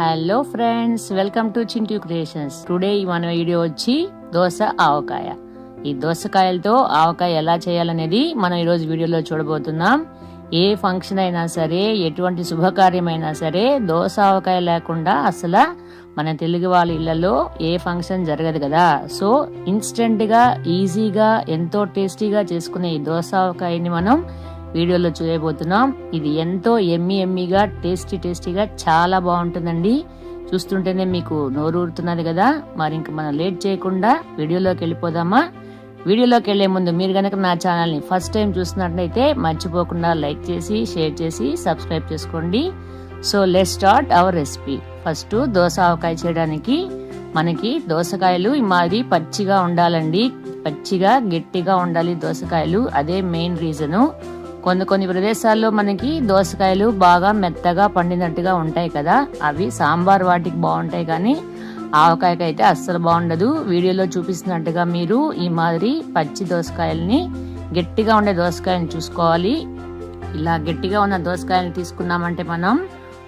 Hello friends welcome to Chintu creations today మన video వచ్చి దోశ ఆవకాయ. ఈ దోసకాయలతో ఆవకాయ ఎలా చేయాలనేది మనం ఈరోజు వీడియోలో చూడబోతున్నాం. ఏ ఫంక్షన్ అయినా సరే ఎటువంటి శుభకార్యమైనా సరే దోస ఆవకాయ లేకుండా అసలు మన తెలుగు వాళ్ళ ఇళ్ళలో ఏ ఫంక్షన్ జరగదు కదా. సో ఇన్స్టెంట్గా ఈజీగా ఎంతో టేస్టీగా చేసుకునే ఈ దోస ఆవకాయని మనం వీడియోలో చూయబోతున్నాం ఇది ఎంతో ఎమ్మి ఎమ్మిగా టేస్టీ టేస్టీగా చాలా బాగుంటుందండి. చూస్తుంటేనే మీకు నోరూరుతున్నది కదా. మరి ఇంక మనం లేట్ చేయకుండా వీడియోలోకి వెళ్ళిపోదామా? వీడియోలోకి వెళ్ళే ముందు మీరు కనుక నా ఛానల్ని ఫస్ట్ టైం చూసినట్లయితే మర్చిపోకుండా లైక్ చేసి షేర్ చేసి సబ్స్క్రైబ్ చేసుకోండి. So let start our recipe first dosa avakaya చేయడానికి మనకి దోసకాయలు మాది మాదిరి పచ్చిగా ఉండాలండి. పచ్చిగా గట్టిగా ఉండాలి దోసకాయలు. అదే మెయిన్ రీజను కొన్ని కొన్ని ప్రదేశాల్లో మనకి దోసకాయలు బాగా మెత్తగా పండినట్టుగా ఉంటాయి కదా. అవి సాంబార్ వాటికి బాగుంటాయి కానీ ఆవకాయకి అయితే అస్సలు బాగుండదు. వీడియోలో చూపిస్తున్నట్టుగా మీరు ఈ మాదిరి పచ్చి దోసకాయల్ని గట్టిగా ఉండే దోసకాయని చూసుకోవాలి. ఇలా గట్టిగా ఉన్న దోసకాయలు తీసుకున్నామంటే మనం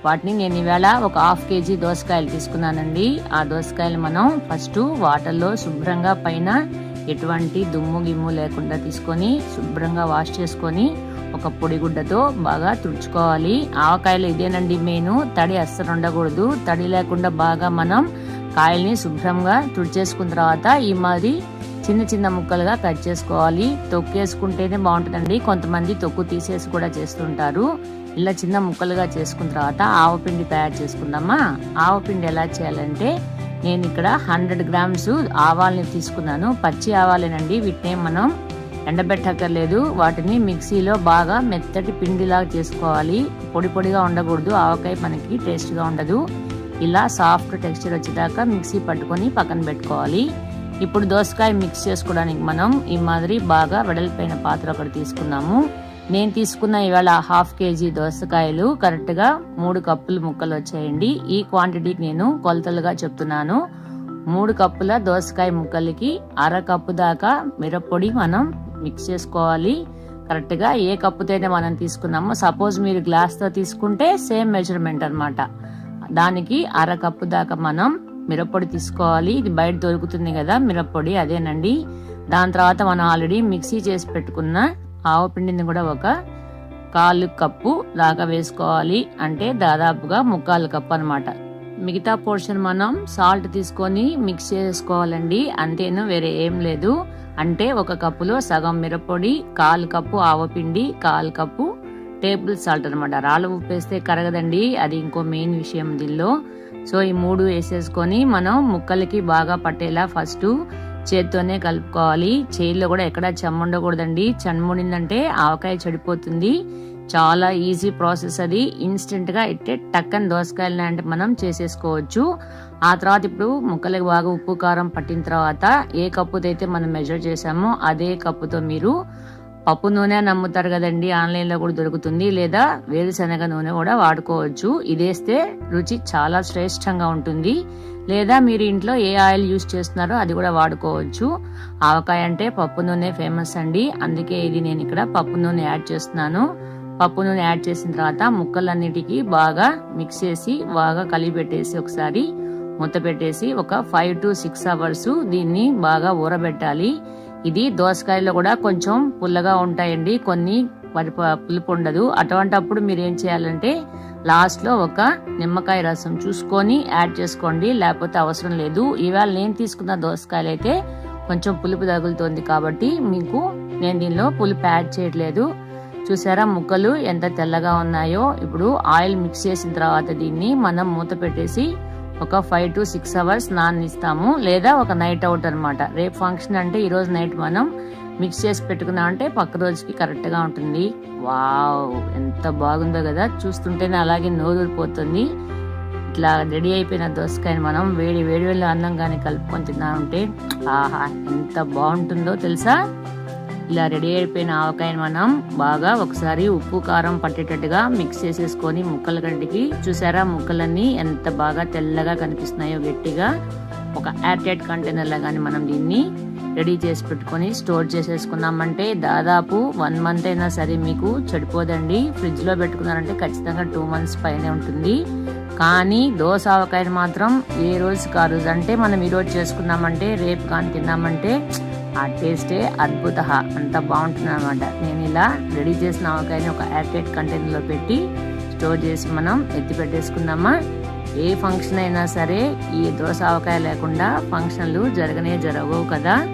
వాటిని నేను ఈవేళ ఒక హాఫ్ కేజీ దోసకాయలు తీసుకున్నానండి. ఆ దోసకాయలు మనం ఫస్ట్ వాటర్లో శుభ్రంగా పైన ఎటువంటి దుమ్ము గిమ్ము లేకుండా తీసుకొని శుభ్రంగా వాష్ చేసుకొని ఒక పొడి గుడ్డతో బాగా తుడుచుకోవాలి. ఆవకాయలు ఇదేనండి మెయిన్ తడి అస్సలు ఉండకూడదు. తడి లేకుండా బాగా మనం కాయల్ని శుభ్రంగా తుడిచేసుకున్న తర్వాత ఈ మాదిరి చిన్న చిన్న ముక్కలుగా కట్ చేసుకోవాలి. తొక్కేసుకుంటేనే బాగుంటుందండి. కొంతమంది తొక్కు తీసేసి కూడా చేస్తుంటారు. ఇలా చిన్న ముక్కలుగా చేసుకున్న తర్వాత ఆవపిండి తయారు చేసుకుందామా? ఆవపిండి ఎలా చేయాలంటే నేను ఇక్కడ హండ్రెడ్ గ్రామ్స్ ఆవాల్ని తీసుకున్నాను. పచ్చి ఆవాలేనండి. వీటిని మనం ఎండబెట్టక్కర్లేదు. వాటిని మిక్సీలో బాగా మెత్తటి పిండిలాగా చేసుకోవాలి. పొడి పొడిగా ఉండకూడదు. ఆవకాయ మనకి టేస్ట్గా ఉండదు. ఇలా సాఫ్ట్ టెక్స్చర్ వచ్చేదాకా మిక్సీ పట్టుకొని పక్కన పెట్టుకోవాలి. ఇప్పుడు దోసకాయ మిక్స్ చేసుకోవడానికి మనం ఈ మాదిరి బాగా వెడల్పైన పాత్ర ఒకటి తీసుకున్నాము నేను తీసుకున్న ఇవాళ హాఫ్ కేజీ దోసకాయలు కరెక్ట్గా మూడు కప్పులు ముక్కలు వచ్చాయండి. ఈ క్వాంటిటీకి నేను కొలతలుగా చెప్తున్నాను. మూడు కప్పుల దోసకాయ ముక్కలకి అర కప్పు దాకా మిరప్పొడి మనం మిక్స్ చేసుకోవాలి. కరెక్ట్గా ఏ కప్పుతోనే మనం తీసుకున్నామో సపోజ్ మీరు గ్లాస్తో తీసుకుంటే సేమ్ మెజర్మెంట్ అనమాట దానికి అర కప్పు దాకా మనం మిరప్పొడి తీసుకోవాలి. ఇది బయట దొరుకుతుంది కదా మిరప్పొడి అదేనండి. దాని తర్వాత మనం ఆల్రెడీ మిక్సీ చేసి పెట్టుకున్న ఆవు పిండిని కూడా ఒక కాలు కప్పు దాకా వేసుకోవాలి. అంటే దాదాపుగా ముక్కాలు కప్పు అనమాట మిగతా పోర్షన్ మనం సాల్ట్ తీసుకొని మిక్స్ చేసుకోవాలండి. అంతేను వేరే ఏం లేదు. అంటే ఒక కప్పులో సగం మిరప్పొడి కాలు కప్పు ఆవపిండి కాలు కప్పు టేబుల్ సాల్ట్ అనమాట రాళ్ళ ఉప్పు వేస్తే కరగదండి. అది ఇంకో మెయిన్ విషయం దీనిలో. సో ఈ మూడు వేసేసుకొని మనం ముక్కలకి బాగా పట్టేలా ఫస్ట్ చేత్తోనే కలుపుకోవాలి. చేయిలో కూడా ఎక్కడ చెమ్ముండకూడదండి. చెమ్ముడిందంటే ఆవకాయ చెడిపోతుంది. చాలా ఈజీ ప్రాసెస్ అది. ఇన్స్టెంట్గా ఇట్టే టక్కని దోసకాయలు లాంటి మనం చేసేసుకోవచ్చు. ఆ తర్వాత ఇప్పుడు ముక్కలకు బాగా ఉప్పు కారం పట్టిన తర్వాత ఏ కప్పుతో అయితే మనం మెజర్ చేసామో అదే కప్పుతో మీరు పప్పు నూనె నమ్ముతారు కదండి ఆన్లైన్లో కూడా దొరుకుతుంది. లేదా వేరుశనగ నూనె కూడా వాడుకోవచ్చు. ఇదేస్తే రుచి చాలా శ్రేష్టంగా ఉంటుంది. లేదా మీరు ఇంట్లో ఏ ఆయిల్ యూస్ చేస్తున్నారో అది కూడా వాడుకోవచ్చు. ఆవకాయ అంటే పప్పు నూనె ఫేమస్ అండి. అందుకే ఇది నేను ఇక్కడ పప్పు నూనె యాడ్ చేస్తున్నాను. పప్పు నూనె యాడ్ చేసిన తర్వాత ముక్కలన్నిటికీ బాగా మిక్స్ చేసి బాగా కలిపెట్టేసి ఒకసారి మూత పెట్టేసి ఒక ఫైవ్ టు సిక్స్ అవర్స్ దీన్ని బాగా ఊరబెట్టాలి. ఇది దోసకాయలో కూడా కొంచెం పుల్లగా ఉంటాయండి. కొన్ని పులుపు ఉండదు. అటువంటప్పుడు మీరు ఏం చేయాలంటే లాస్ట్లో ఒక నిమ్మకాయ రసం చూసుకొని యాడ్ చేసుకోండి. లేకపోతే అవసరం లేదు. ఇవాళ నేను తీసుకున్న దోసకాయలు అయితే కొంచెం పులుపు తగులుతోంది కాబట్టి మీకు నేను దీనిలో పులుపు యాడ్ చేయట్లేదు. చూసారా ముక్కలు ఎంత తెల్లగా ఉన్నాయో? ఇప్పుడు ఆయిల్ మిక్స్ చేసిన తర్వాత దీన్ని మనం మూత పెట్టేసి ఒక ఫైవ్ టు సిక్స్ అవర్స్ నాననిస్తాము లేదా ఒక నైట్ అవుట్ అనమాట రేపు ఫంక్షన్ అంటే ఈ రోజు నైట్ మనం మిక్స్ చేసి పెట్టుకున్నాం అంటే పక్క రోజుకి కరెక్ట్గా ఉంటుంది. వావ్ ఎంత బాగుందో కదా? చూస్తుంటేనే అలాగే నోరూరిపోతుంది. ఇట్లా రెడీ అయిపోయిన దోసకాయని మనం వేడి వేడి వేడి అన్నం కానీ కలుపుకొని తిన్నామంటే ఆహా ఎంత బాగుంటుందో తెలుసా ఇలా రెడీ అయిపోయిన ఆవకాయని మనం బాగా ఒకసారి ఉప్పు కారం పట్టేటట్టుగా మిక్స్ చేసేసుకొని ముక్కల గడ్డికి చూసారా? ముక్కలన్నీ ఎంత బాగా తెల్లగా కనిపిస్తున్నాయో గట్టిగా. ఒక ఎయిర్టైట్ కంటైనర్లో కానీ మనం దీన్ని రెడీ చేసి పెట్టుకొని స్టోర్ చేసేసుకున్నామంటే దాదాపు వన్ మంత్ అయినా సరే మీకు చెడిపోదండి. ఫ్రిడ్జ్లో పెట్టుకున్నారంటే ఖచ్చితంగా టూ మంత్స్ పైనే ఉంటుంది. కానీ దోశ ఆవకాయని మాత్రం ఏ రోజు కా రోజు అంటే మనం ఈరోజు చేసుకున్నామంటే రేపు కానీ తిన్నామంటే ఆ టేస్టే అద్భుత. అంత బాగుంటుంది అనమాట నేను ఇలా రెడీ చేసిన ఆవకాయని ఒక ఎయిర్టైట్ కంటైనర్లో పెట్టి స్టోర్ చేసి మనం ఎత్తి పెట్టేసుకుందామా? ఏ ఫంక్షన్ అయినా సరే ఈ దోశ ఆవకాయ లేకుండా ఫంక్షన్లు జరగనే జరగవు కదా?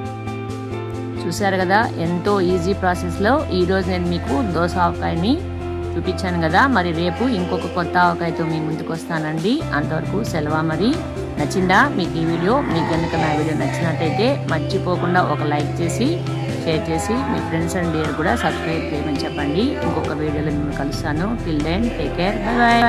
చూసారు కదా ఎంతో ఈజీ ప్రాసెస్లో ఈరోజు నేను మీకు దోశ ఆవకాయని చూపించాను కదా. మరి రేపు ఇంకొక కొత్త ఆవకాయతో మీ ముందుకు వస్తానండి. అంతవరకు సెలవు మరి. నచ్చిందా? మీకు ఈ వీడియో మీకు కనుక నా వీడియో నచ్చినట్టయితే మర్చిపోకుండా ఒక లైక్ చేసి షేర్ చేసి మీ ఫ్రెండ్స్ అండ్ డియర్ కూడా సబ్స్క్రైబ్ చేయమని చెప్పండి. ఇంకొక వీడియోలో మిమ్మల్ని కలుస్తాను. Till then take care bye bye